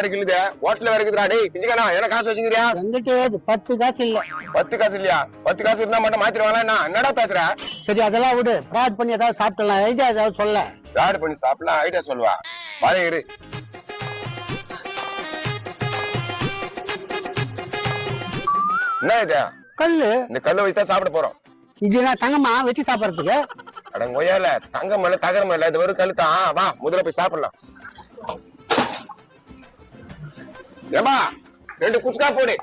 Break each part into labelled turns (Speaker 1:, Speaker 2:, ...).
Speaker 1: இருக்குல்லுது ஹோட்டல்ல இருக்குதுடா. டேய் பிஞ்சுக்கானா என்ன காசு வச்சுக்கிறியா?
Speaker 2: பத்து காசு இல்ல.
Speaker 1: பத்து காசு இல்லையா? பத்து காசு இருந்தா மட்டும் மாத்திருவாங்களா என்ன? என்னடா பேசுற?
Speaker 2: சரி அதெல்லாம் விடு. ஃப்ராட் பண்ணி ஏதாவது சாப்பிடலாம் ஐடியா ஏதாவது சொல்ல.
Speaker 1: யாரு பண்ணி சாப்பிடலாம். ஐடியா சொல்லுவா. வாழை இரு. என்ன இது?
Speaker 2: கல்லு.
Speaker 1: இந்த கல்லை வச்சு தான் சாப்பிட போறோம்.
Speaker 2: இது நான் தங்கம்மா? வச்சு சாப்பிடறதுக்கு?
Speaker 1: அட கொய்யால தங்கம் இல்ல தகரம் இல்ல இது வெறும் கல்லு தான். வா முதல்ல போய் சாப்பிடலாம். ஏமா ரெண்டு குச்கா போடு.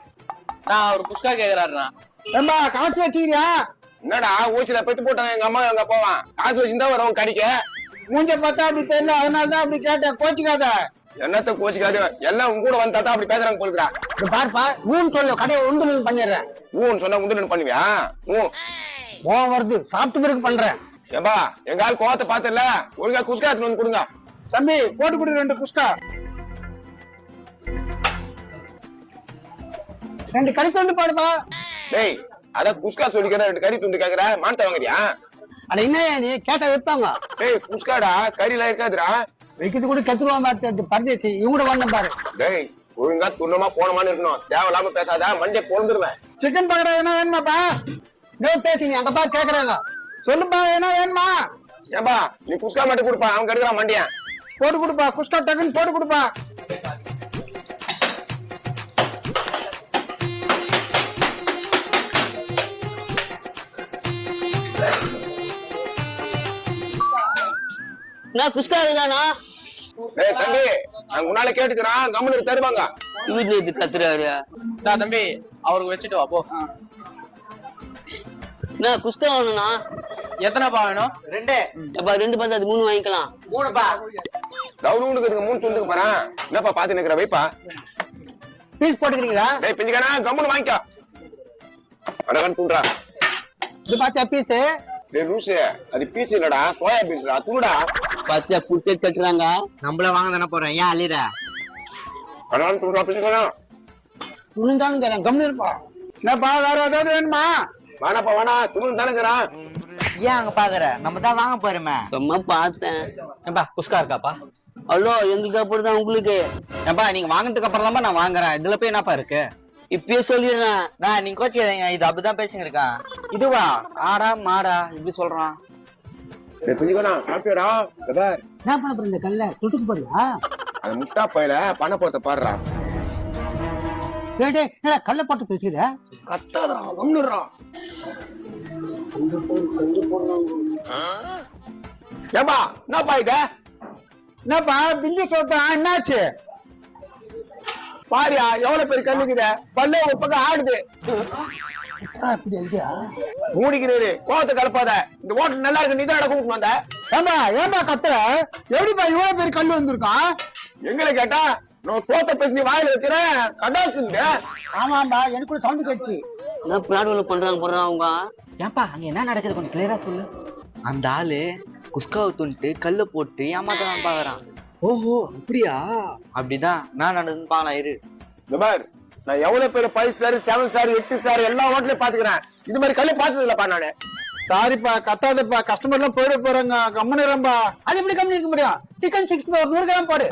Speaker 3: நான் ஒரு குஸ்கா கேக்குறாருண்ணா.
Speaker 2: ஏம்பா காசு வச்சுக்கிறியா?
Speaker 1: என்னடா ஊச்சில பெத்து போட்டாங்க எங்க அம்மா எங்க போவான் காசு வச்சிருந்தா வரும் கடிக்க.
Speaker 2: மூஞ்ச பார்த்தா அப்படி தெரியல அதனால தான் அப்படி கேட்டேன் கோச்சிக்காத.
Speaker 1: என்னத்த கோச்சிக்காது? எல்லாம் உங்க கூட வந்தா தான் அப்படி பேசுறாங்க போலுக்குறா
Speaker 2: இது பார்ப்பா ஊன் சொல்லு கடையை உண்டு பண்ணிடுறேன்.
Speaker 1: ஊன்னு சொன்னா உண்டு பண்ணுவியா? ஊ.
Speaker 2: கோவம் வருது சாப்பிட்டு பிறகு பண்றேன்.
Speaker 1: ஏப்பா எங்க ஆள் கோவத்தை பாத்துல ஒழுங்கா குஸ்கா எடுத்துட்டு வந்து கொடுங்க.
Speaker 2: தம்பி போட்டு கொடு ரெண்டு குஸ்கா. ரெண்டு கறி துண்டு பாடுப்பா.
Speaker 1: டேய் அதான் குஸ்கா சொல்லிக்கிற ரெண்டு கறி துண்டு கேக்குற மானத்தை வாங்குறியா?
Speaker 2: அட என்ன நீ கேட்டா வைப்பாங்க?
Speaker 1: டேய் குஸ்காடா கறி எல்லாம் இருக்காதுடா.
Speaker 2: வைக்கிறது கூட கத்துருவா மாதிரி பரதேசி. இவங்க வந்த பாரு.
Speaker 1: டேய் ஒழுங்கா துண்ணமா போனமான்னு இருக்கணும். தேவையில்லாம பேசாத மண்டிய கொண்டுருவேன்
Speaker 2: சிக்கன் பக்கடா என்ன வேணுமாப்பா? இதோ பேசுங்க அங்க பாரு கேக்குறாங்க. சொல்லுப்பா என்ன வேணுமா?
Speaker 1: ஏப்பா நீ குஸ்கா மட்டும் கொடுப்பா அவன் கெடுக்கிறான் மண்டியன்.
Speaker 2: போட்டு கொடுப்பா குஸ்கா டக்குன்னு போட்டு கொடுப்பா.
Speaker 4: நான் குஸ்கா இருக்கானா
Speaker 1: டேய் தம்பி நாங்க முன்னால கேட்டுக்கிறான். கம்முனு தருவாங்க.
Speaker 4: வீட்டுல இது கத்துறாரு.
Speaker 3: நான் தம்பி அவருக்கு வச்சுட்டு வா போ.
Speaker 4: நான் குஸ்கா வேணும்னா
Speaker 3: எத்தனைப்பா வேணும்?
Speaker 2: ரெண்டு.
Speaker 4: எப்பா ரெண்டு பத்து அது மூணு வாங்கிக்கலாம்.
Speaker 2: மூணுப்பா.
Speaker 1: தவுளுக்கு மூணு துண்டுக்கு போறேன். என்னப்பா பாத்து நிக்கிற வைப்பா.
Speaker 2: பீஸ் போட்டுக்கிறீங்களா?
Speaker 1: டேய் பிஞ்சுக்கானா கம்முனு வாங்கிக்கோ. அடகன் தூண்டுறா.
Speaker 2: இது பாத்தியா பீஸ்?
Speaker 1: டேய் லூசு அது பீஸ் இல்லடா சோயா பீன்ஸ்டா தூடா
Speaker 4: பத்தியா புட்டு கட்டுறாங்க.
Speaker 5: நம்மள வாங்க தானே போறேன். ஏன் அழிற?
Speaker 2: கம்னு இருப்பா. என்னப்பா வேற ஏதாவது வேணுமா?
Speaker 1: வேணாப்பா வேணா துணு தானேங்கிறான்
Speaker 5: ஏன் அங்க பாக்குற? நம்ம தான் வாங்க போறோமே.
Speaker 4: சும்மா பார்த்தேன்.
Speaker 5: ஏன்பா குஸ்கா இருக்காப்பா?
Speaker 4: ஹலோ எங்களுக்கு அப்படிதான் உங்களுக்கு.
Speaker 5: ஏன்பா நீங்க வாங்கினதுக்கு அப்புறம் தான் நான் வாங்குறேன். இதுல போய் என்னப்பா இருக்கு?
Speaker 4: இப்பயே சொல்லிடுறேன்.
Speaker 5: நான் நீங்க கோச்சிக்காதீங்க. இது அப்படிதான் பேசுங்க இருக்கான். இதுவா? ஆடா மாடா இப்படி சொல்றான்.
Speaker 1: சாப்பிட்டியாடா? பார்.
Speaker 2: என்ன பண்ண போற இந்த கல்ல? துட்டுக்கு போறியா?
Speaker 1: அந்த முட்டா பையில பண போத்த பாடுறா
Speaker 2: டேய் என்னடா கல்ல போட்டு பேசுகிற
Speaker 1: கத்தாதடா கம்னுடுறா ஏப்பா என்னப்பா இது?
Speaker 2: என்னப்பா பிஞ்சு சொல்றா என்னாச்சு?
Speaker 1: பாரியா எவ்வளவு பேர் கண்ணுக்குத? பல்ல ஒரு பக்கம் ஆடுது. மூடிக்கிறாரு கோவத்தை கலப்பாத. இந்த ஹோட்டல் நல்லா இருக்கு நீதான் இடம் கூப்பிட்டு வந்த?
Speaker 2: ஏம்பா கத்துற? எப்படிப்பா இவ்வளவு பேர் கல் வந்திருக்கான்
Speaker 1: எங்களை கேட்டா நான் சோத்த பேசி வாயில வைக்கிறேன் கடாக்குங்க
Speaker 2: ஆமாம்பா எனக்கு கூட சவுண்ட் கேட்டுச்சு.
Speaker 4: என்ன பிளாட்ல பண்றாங்க அவங்க.
Speaker 5: ஏன்பா அங்க என்ன நடக்குது கொஞ்சம் கிளியரா சொல்லு. அந்த ஆளு குஸ்காவை துணிட்டு கல்ல போட்டு ஏமாத்தலாம் பாக்குறான். ஓஹோ. அப்படியா? அப்படிதான் நான் நடந்துன்னு பாக்கலாம் இரு
Speaker 1: இந்த நான் எவ்வளவு பேர் ஃபைவ் ஸ்டார் செவன் ஸ்டார் எட்டு ஸ்டார் எல்லா ஹோட்டலையும் பாத்துக்கிறேன் இது மாதிரி கல்லு பார்த்தது இல்லப்பா நானு.
Speaker 2: சாரிப்பா கத்தாதப்பா. கஸ்டமர் எல்லாம் போயிட போறாங்க. கம்மனிரம்பா அது எப்படி கம்மி இருக்க முடியும்? சிக்கன் சிக்ஸ் ஒரு நூறு கிராம் போடு.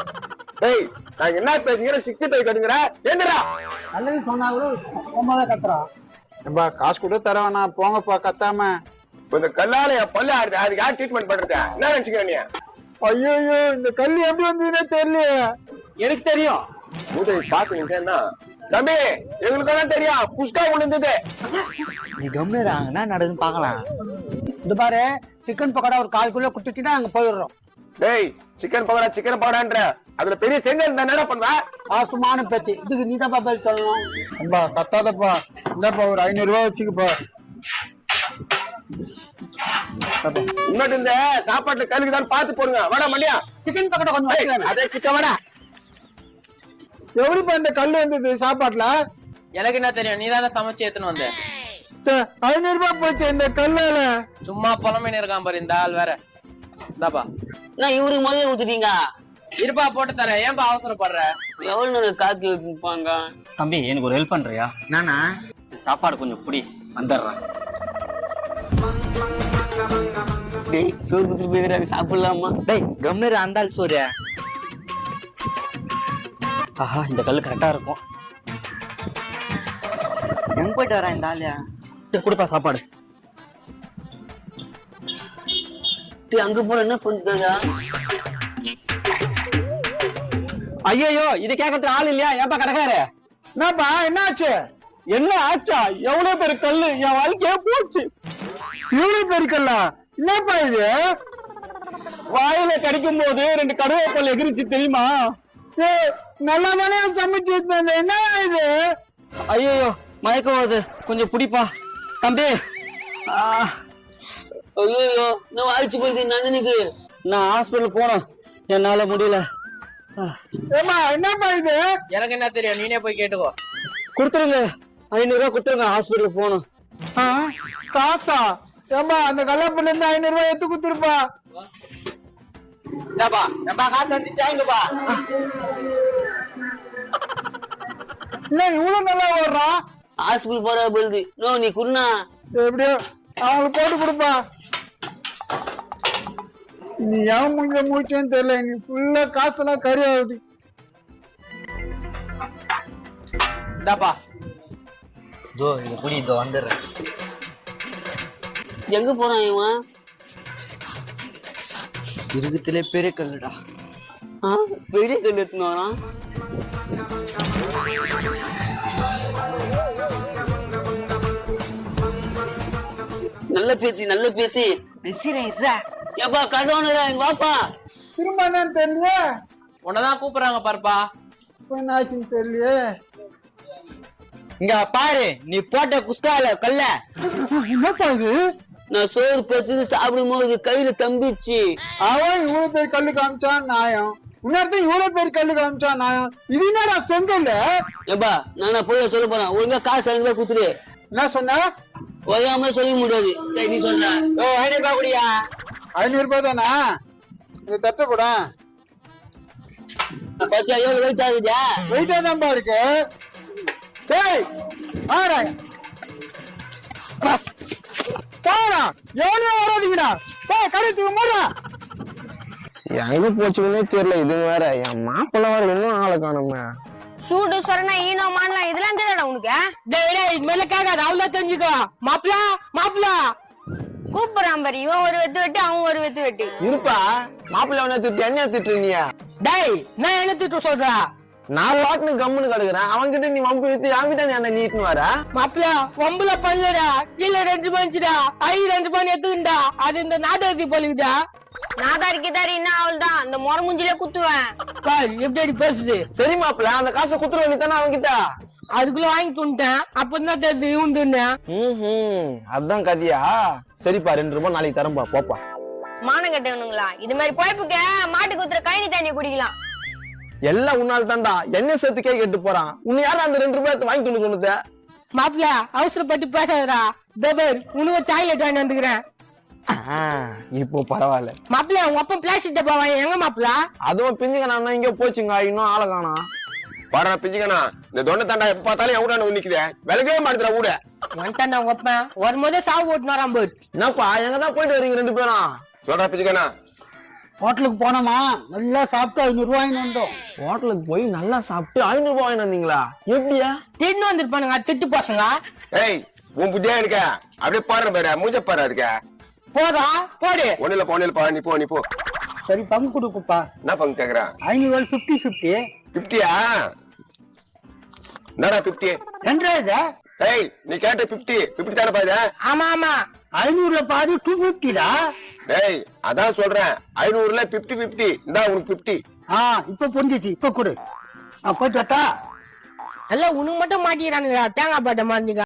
Speaker 1: டேய் நான் என்ன பேசுகிறேன் சிக்ஸ்டி ஃபைவ் கட்டுங்கிற ஏந்திரா
Speaker 2: நல்லது சொன்னாலும் ரொம்பவே கத்துறான்
Speaker 6: ஏம்பா காசு கூட தர வேணாம். போங்கப்பா கத்தாம.
Speaker 1: இந்த கல்லால என் பல்லு ஆடுது. அதுக்கு யார் ட்ரீட்மெண்ட் பண்றது? என்ன நினைச்சுக்கிறேன் நீ?
Speaker 6: ஐயோ இந்த கல் எப்படி வந்ததுன்னே தெரியலையே.
Speaker 3: எனக்கு தெரியும்.
Speaker 1: உதவி பார்த்து நின்றேன்னா தம்பி எங்களுக்கு தான் தெரியும். புஷ்கா விழுந்தது
Speaker 5: நீ கம்னுறாங்க என்ன நடக்குதுன்னு பாக்கலாம்
Speaker 2: இந்த பாரு சிக்கன் பக்கோடா ஒரு கால் கிலோ நாங்க போயிடுறோம்.
Speaker 1: டேய் சிக்கன் பக்கோடா சிக்கன் பக்கோடான்ற. அதுல பெரிய செங்கல் இருந்தா என்ன பண்ணுவேன்
Speaker 2: ஆசுமான பேச்சு. இதுக்கு நீ தான் பதில் சொல்லணும்.
Speaker 6: ஏம்பா கத்தாதப்பா இந்தாப்பா ஒரு ஐநூறு ரூபாய் வச்சுக்கப்பா.
Speaker 1: இன்னொரு இந்த சாப்பாட்டுல கலுக்கு தான் பார்த்து போடுங்க. வாடா மல்லியா
Speaker 2: சிக்கன் பக்கோடா கொஞ்சம்
Speaker 1: அதே கிட்ட வாடா.
Speaker 6: எப்படிப்பா இந்த கல் வந்தது சாப்பாட்டுல?
Speaker 3: எனக்கு என்ன தெரியும்? நீ தானே சமைச்சு எடுத்துன்னு வந்த.
Speaker 6: ஐநூறு ரூபாய் போச்சு இந்த கல்லால.
Speaker 3: சும்மா புலமைன்னு இருக்கான் பாரு இந்த ஆள் வேற. இந்தாப்பா
Speaker 4: நான் இவருக்கு முதல்ல ஊத்துட்டீங்க
Speaker 3: இருப்பா போட்டு தரேன். ஏன்பா அவசரப்படுற?
Speaker 4: எவ்வளவு காக்கி வைப்பாங்க?
Speaker 5: தம்பி எனக்கு ஒரு ஹெல்ப் பண்றியா? நானா சாப்பாடு கொஞ்சம் புடி வந்துடுறேன்.
Speaker 4: டேய் சோறு குத்துட்டு போயிருக்காங்க சாப்பிடலாமா?
Speaker 5: டேய் கம்னரு அந்த ஆள் சோறு.
Speaker 4: ஆஹா இந்த கல்லு கரெக்டா இருக்கும்.
Speaker 7: எங்க போயிட்டு வரா இந்த ஆளு?
Speaker 4: டேய், கொடுப்பா சாப்பாடு. அங்க போற என்ன பண்ணுறா ஐயோ இது கேட்கறது ஆள் இல்லையா? ஏப்பா கடைக்காரு
Speaker 6: என்னப்பா என்ன ஆச்சு
Speaker 4: என்ன ஆச்சா? எவ்வளவு பேர் கல்லு? என் வாழ்க்கையே போச்சு.
Speaker 6: இவ்வளவு பெருக்கல்ல என்னப்பா இது?
Speaker 4: வாயில கடிக்கும் போது ரெண்டு கருவேப்பல் எகிரிச்சு தெரியுமா?
Speaker 6: நல்லா தானே சமைச்சு வச்சிருந்தேன். என்ன இது?
Speaker 4: ஐயோ மயக்கம் வருது கொஞ்சம் பிடிப்பா தம்பி. ஐயோ நான் வாய்ச்சி போயிட்டு நந்தினிக்கு? நான் ஹாஸ்பிட்டல் போனோம் என்னால முடியல.
Speaker 6: ஏமா என்னப்பா இது?
Speaker 3: எனக்கு என்ன தெரியும்? நீனே போய் கேட்டுக்கோ.
Speaker 4: கொடுத்துருங்க. ஐநூறு ரூபாய் கொடுத்துருங்க ஹாஸ்பிட்டல் போகணும்.
Speaker 6: ஆ, காசா? ஏம்பா அந்த கல்லாப்பூர்ல இருந்து ஐநூறு ரூபாய் எடுத்து குத்துருப்பா
Speaker 3: இந்தாப்பா நம்ம காசு வந்துச்சா இங்கப்பா
Speaker 6: இல்ல இவ்வளவு நல்லா ஓடுறான்
Speaker 4: ஹாஸ்பிட்டல் போற பொழுது நோ நீ குருணா.
Speaker 6: எப்படியோ அவங்களுக்கு போட்டு கொடுப்பா. நீ ஏன் முடிஞ்ச மூச்சேன்னு தெரியல நீ ஃபுல்லா காசெல்லாம் கறி ஆகுது
Speaker 3: இந்தாப்பா.
Speaker 7: இதோ இது குடி இதோ வந்துடுறேன்.
Speaker 4: எங்க போறான் இவன்?
Speaker 7: இருக்குதுலே பெரிய கல்லுடா.
Speaker 4: ஆ, பெரிய கல் எடுத்துன்னு வரான். நல்ல பேசி நல்ல பேசி. ஏப்பா கடவுளா இங்க வாப்பா.
Speaker 6: திரும்ப என்னன்னு தெரியல.
Speaker 3: உன்னதான் கூப்பிடுறாங்க பாருப்பா.
Speaker 6: இப்ப என்ன ஆச்சுன்னு தெரியலையே.
Speaker 7: இங்க பாரு நீ போட்ட குஸ்கால கல்ல.
Speaker 6: என்னப்பா இது?
Speaker 4: நான் சோறு பேசி சாப்பிடும் போது கையில தம்பிச்சு
Speaker 6: அவன் இவ்வளவு பேர் கல்லு காமிச்சான் நியாயம் இன்னொருத்தன் இவ்வளவு பேர் கல்லு காமிச்சான் நியாயம் இது என்னடா செங்கல்
Speaker 4: ஏப்பா நான் போய் சொல்ல போறேன். ஒழுங்கா காசு ஐநூறு ரூபாய் குத்துரு
Speaker 6: என்ன சொன்ன?
Speaker 4: ஒய்யாம சொல்ல முடியாது. டேய், நீ சொல்ற.
Speaker 7: ஓ ஐநூறு ரூபாய் குடியா?
Speaker 6: ஐநூறு ரூபாய் தானா? இது தட்ட கூட
Speaker 4: எவ்வளவு வெயிட் ஆகுதா
Speaker 6: வெயிட்டா தான்ப்பா இருக்கு. டேய் ஆடா போடா. எவ்வளவு வராதீங்கடா. போ போடா
Speaker 5: எங்க போச்சுன்னே தெரியல இது வேற. என் மாப்பிள்ள வேற இன்னும் ஆளை காணுமே.
Speaker 8: சூடு சொரணா ஈனோ மானலாம் இதெல்லாம் தெரியாதா உனக்கு?
Speaker 3: டேய் டேய் இனிமேல கேட்காத அவ்வளவு தெரிஞ்சுக்கோ. மாப்பிள மாப்பிள.
Speaker 8: கூப்பிடுறான் பாரு இவன் ஒரு வெத்து வெட்டு அவன் ஒரு வெத்து வெட்டு.
Speaker 5: இருப்பா. மாப்பிள்ள என்ன திட்டு என்ன திட்டு நீ?
Speaker 3: டேய் நான் என்ன திட்டு சொல்றா?
Speaker 5: நான் பாட்டுன்னு கம்முன்னு கிடக்குறேன். அவன்கிட்ட நீ வம்பு வித்து என்கிட்ட நீ என்ன நீட்டுன்னு வர?
Speaker 3: மாப்பிள ஒம்புல பண்ணலடா கீழே ரெண்டு மணிச்சுடா ஐ ரெண்டு மணி எடுத்துக்கிட்டா அது இந்த நாடகத்தை போலிக்குதா?
Speaker 8: நாதாரி கிதாரி என்ன அவள் தான் இந்த முறை முஞ்சில குத்துவேன்.
Speaker 3: எப்படி அடி பேசுது?
Speaker 5: சரி மாப்பிள்ள அந்த காசை குத்துற வேண்டியதானே அவன்கிட்ட?
Speaker 3: அதுக்குள்ள வாங்கி துண்டேன் அப்பதான் தெரியுது இவன்
Speaker 5: ம்ஹும். அதான் கதியா. சரிப்பா ரெண்டு ரூபாய் நாளைக்கு தரம்பா போப்பா.
Speaker 8: மானம் கட்டவனுங்களா இது மாதிரி குழப்புக்க மாட்டு குத்துற கழனி தண்ணியை குடிக்கலாம்.
Speaker 5: எல்லாம் உன்னால தான்டா. என்ன சேர்த்து கே கேட்டு போறான். உன்னை யாரும் அந்த ரெண்டு ரூபாய் வாங்கி கொண்டு சொன்னது?
Speaker 3: மாப்பிள அவசரப்பட்டு பேசாதடா. தபர் உனக்கு சாக்லேட் வாங்கி வந்துக்கிறேன்.
Speaker 5: இப்போ பரவாயில்ல.
Speaker 3: மாப்பிள உங்க அப்பா பிளாஸ்டிக் டப்பா வாங்கி எங்க மாப்பிள
Speaker 5: அதுவும் பிஞ்சுக்கண்ணா இங்க போச்சுங்க இன்னும் ஆளை காணோம்
Speaker 1: பாடுறா பிஞ்சுக்கண்ணா. இந்த தொண்டை தாண்டா எப்ப பார்த்தாலும் எவ்வளவு நிக்குதே. விலகவே மாட்டுற கூட.
Speaker 3: வந்துட்டான் உங்க அப்பா. வரும்போதே சாவு ஓட்டுனு வரான் பாரு
Speaker 5: என்னப்பா எங்க தான் போயிட்டு வரீங்க ரெண்டு பேரும்?
Speaker 1: சொல்றா பிஞ்சுக்கண்ணா.
Speaker 6: ஹோட்டலுக்கு போனோமா? நல்லா சாப்பிட்டு ஐநூறு ரூபாய்னு வந்தோம்.
Speaker 5: ஹோட்டலுக்கு போய் நல்லா சாப்பிட்டு ஐநூறு ரூபாய் வந்தீங்களா? எப்படியா?
Speaker 3: தின்னு வந்திருப்பானுங்க திட்டு பசங்க.
Speaker 1: ஏய் உன் புத்தியா இருக்க அப்படியே பாடுற பாரு மூஞ்ச பாரு அதுக்க.
Speaker 3: போதா? போடு.
Speaker 1: ஒண்ணு இல்ல ஒண்ணு இல்லப்பா நீ போ நீ போ.
Speaker 6: சரி பங்கு கொடுக்குப்பா.
Speaker 1: என்ன பங்கு கேக்குறா
Speaker 6: ஐநூறு ரூபாய் பிப்டி பிப்டி
Speaker 1: பிப்டியா என்னடா பிப்டி
Speaker 6: ரெண்டரை இது?
Speaker 1: ஏய் நீ கேட்ட பிப்டி பிப்டி தானே பாரு
Speaker 3: ஆமா ஆமா.
Speaker 6: ஐநூறுல பாதி டூ? பிப்டிடா
Speaker 1: டேய் அதான் சொல்றேன். ஐநூறுல பிப்டி பிப்டி இந்தா உனக்கு பிப்டி
Speaker 6: ஆ இப்ப புரிஞ்சிச்சு. இப்ப கொடு. நான் போயிட்டு வரட்டா
Speaker 3: எல்லாம் உனக்கு மட்டும் மாட்டிக்கிறானுங்க தேங்காய் பாட்டை மாட்டிக்க